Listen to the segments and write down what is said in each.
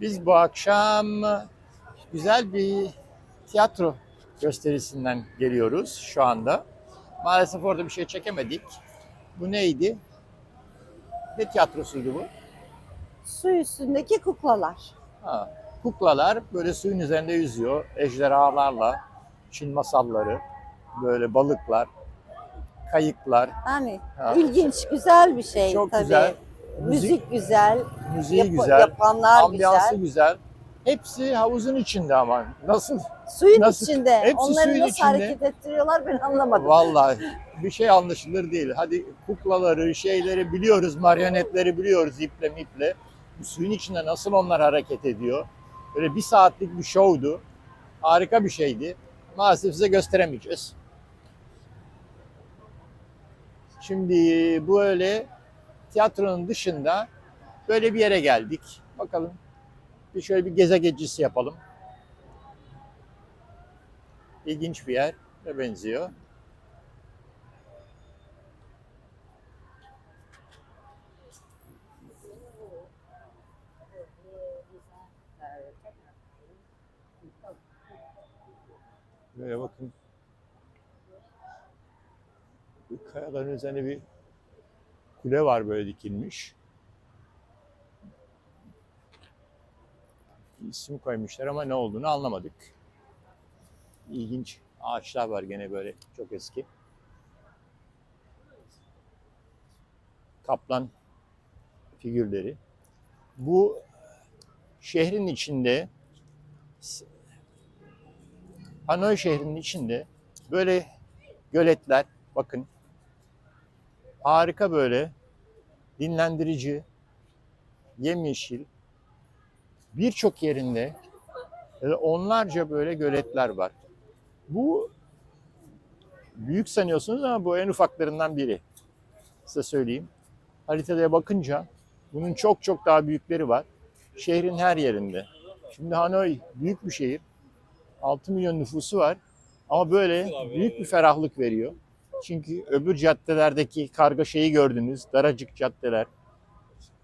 Biz bu akşam güzel bir tiyatro gösterisinden geliyoruz şu anda. Maalesef orada bir şey çekemedik. Bu neydi? Ne tiyatrosuydu bu? Su üstündeki kuklalar. Ha, kuklalar böyle suyun üzerinde yüzüyor. Ejderhalarla, Çin masalları, böyle balıklar, kayıklar. Yani Ha. ilginç, güzel bir şey Çok tabii. güzel. Müzik, güzel, müziği yap- güzel, yapanlar ambiyansı güzel. güzel. Hepsi havuzun içinde ama. Nasıl? Suyun Nasıl- içinde. hepsi Onları suyun nasıl içinde. hareket ettiriyorlar ben anlamadım. Vallahi bir şey anlaşılır değil. Hadi kuklaları, şeyleri biliyoruz, marionetleri biliyoruz iple miple. Bu suyun içinde nasıl onlar hareket ediyor? Böyle bir saatlik bir şovdu. Harika bir şeydi. Maalesef size gösteremeyeceğiz. Şimdi böyle tiyatronun dışında böyle bir yere geldik. Bakalım bir şöyle bir geze gecisi yapalım. İlginç bir yer benziyor. Böyle bakın. Bir kayaların üzerine bir kule var böyle dikilmiş. İsim koymuşlar ama ne olduğunu anlamadık. İlginç ağaçlar var gene böyle çok eski. Kaplan figürleri. Bu şehrin içinde Hanoi şehrinin içinde böyle göletler bakın harika böyle dinlendirici yemyeşil birçok yerinde onlarca böyle göletler var. Bu büyük sanıyorsunuz ama bu en ufaklarından biri. Size söyleyeyim. Haritada bakınca bunun çok çok daha büyükleri var. Şehrin her yerinde. Şimdi Hanoi büyük bir şehir. 6 milyon nüfusu var. Ama böyle büyük bir ferahlık veriyor. Çünkü öbür caddelerdeki kargaşayı gördünüz. Daracık caddeler.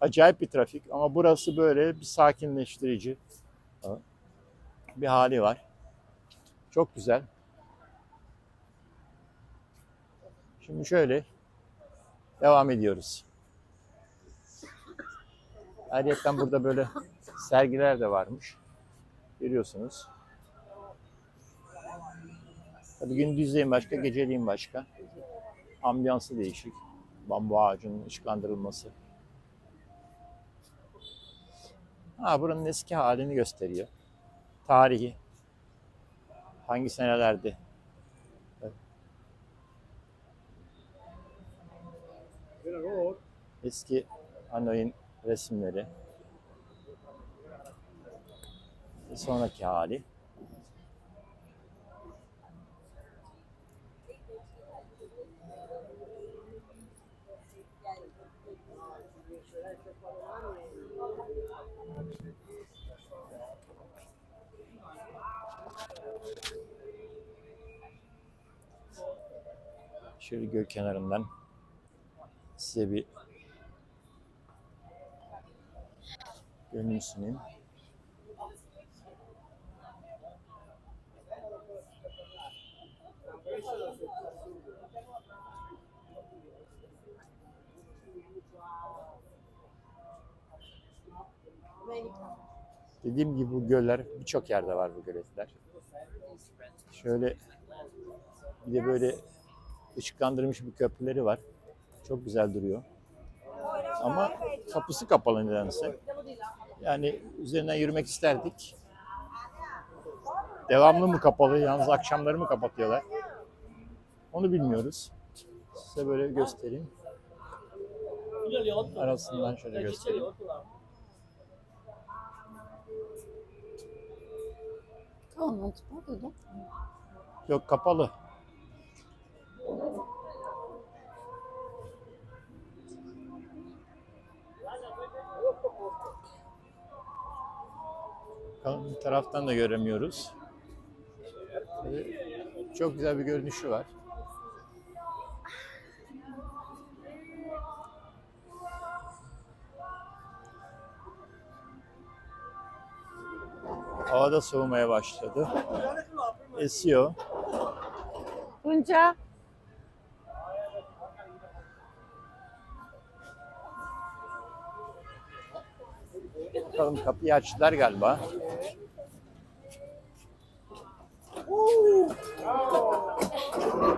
Acayip bir trafik ama burası böyle bir sakinleştirici bir hali var. Çok güzel. Şimdi şöyle devam ediyoruz. Ayrıca burada böyle sergiler de varmış. Görüyorsunuz. Tabii gündüzleyin başka, geceliğin başka. Ambiyansı değişik. Bambu ağacının ışıklandırılması. Ha, buranın eski halini gösteriyor. Tarihi. Hangi senelerde? Eski Hanoi'nin resimleri. Bir sonraki hali. Şöyle göl kenarından size bir görünüm sunayım. Dediğim gibi bu göller birçok yerde var bu göletler. Şöyle bir de böyle ışıklandırılmış bir köprüleri var. Çok güzel duruyor. Ama kapısı kapalı nedense. Yani üzerinden yürümek isterdik. Devamlı mı kapalı, yalnız akşamları mı kapatıyorlar? Onu bilmiyoruz. Size böyle göstereyim. Arasından şöyle göstereyim. Yok kapalı. Bir taraftan da göremiyoruz. Tabii Çok güzel bir görünüşü var. Hava da soğumaya başladı. Esiyor. Tunca. Bakalım kapıyı açtılar galiba.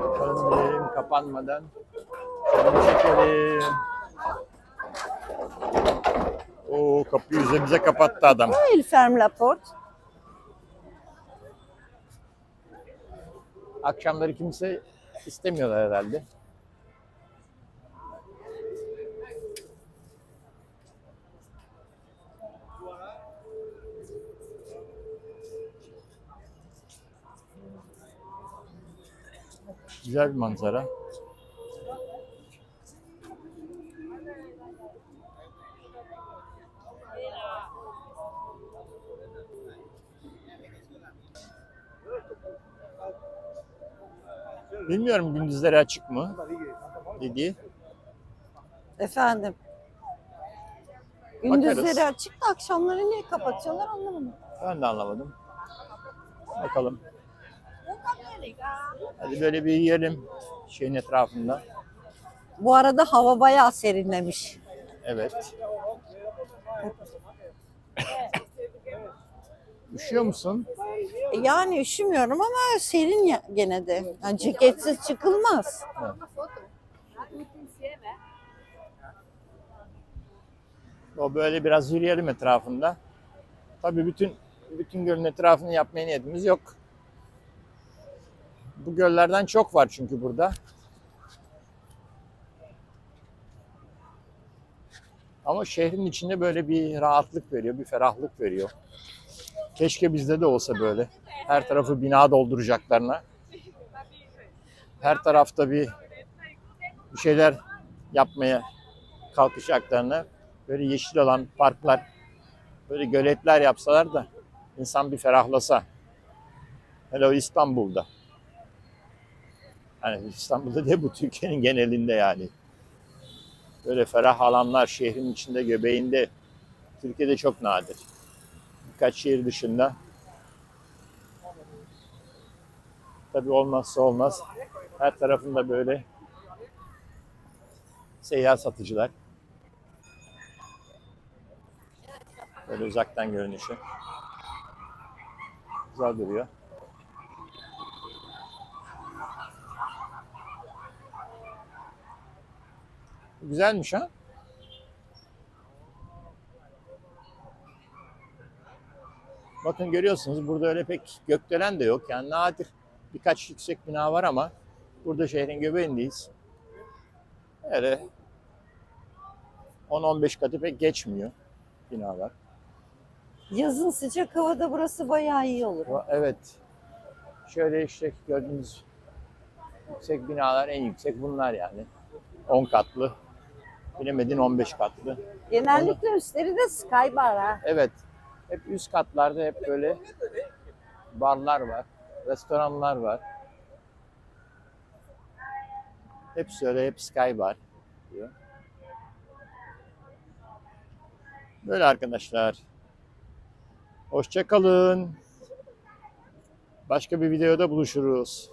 Bakalım girelim kapanmadan. Şöyle çekelim. Oo kapıyı üzerimize kapattı adam. Il ferme la porte. Akşamları kimse istemiyorlar herhalde. Güzel bir manzara. Bilmiyorum gündüzleri açık mı? Dedi. Efendim. Gündüzleri açık da akşamları niye kapatıyorlar anlamadım. Ben de anlamadım. Bakalım. Hadi böyle bir yiyelim şeyin etrafında. Bu arada hava bayağı serinlemiş. Evet. Üşüyor musun? Yani üşümüyorum ama serin ya gene de. Yani ceketsiz çıkılmaz. O böyle biraz yürüyelim etrafında. Tabii bütün bütün gölün etrafını yapmaya niyetimiz yok. Bu göllerden çok var çünkü burada. Ama şehrin içinde böyle bir rahatlık veriyor, bir ferahlık veriyor. Keşke bizde de olsa böyle. Her tarafı bina dolduracaklarına. Her tarafta bir bir şeyler yapmaya kalkacaklarına böyle yeşil alan parklar, böyle göletler yapsalar da insan bir ferahlasa. Hele İstanbul'da. Hani İstanbul'da değil bu Türkiye'nin genelinde yani. Böyle ferah alanlar şehrin içinde, göbeğinde Türkiye'de çok nadir. Birkaç şehir dışında. Tabii olmazsa olmaz. Her tarafında böyle seyyar satıcılar. Böyle uzaktan görünüşü. Güzel duruyor. Güzelmiş ha? Bakın görüyorsunuz burada öyle pek gökdelen de yok. Yani nadir birkaç yüksek bina var ama burada şehrin göbeğindeyiz. Öyle 10-15 katı pek geçmiyor binalar. Yazın sıcak havada burası bayağı iyi olur. Evet. Şöyle işte gördüğünüz yüksek binalar en yüksek bunlar yani. 10 katlı. Bilemedin 15 katlı. Genellikle üstleri de sky bar ha. Evet. Hep üst katlarda hep böyle barlar var. Restoranlar var. Hepsi öyle hep sky bar diyor. Böyle arkadaşlar. Hoşça kalın. Başka bir videoda buluşuruz.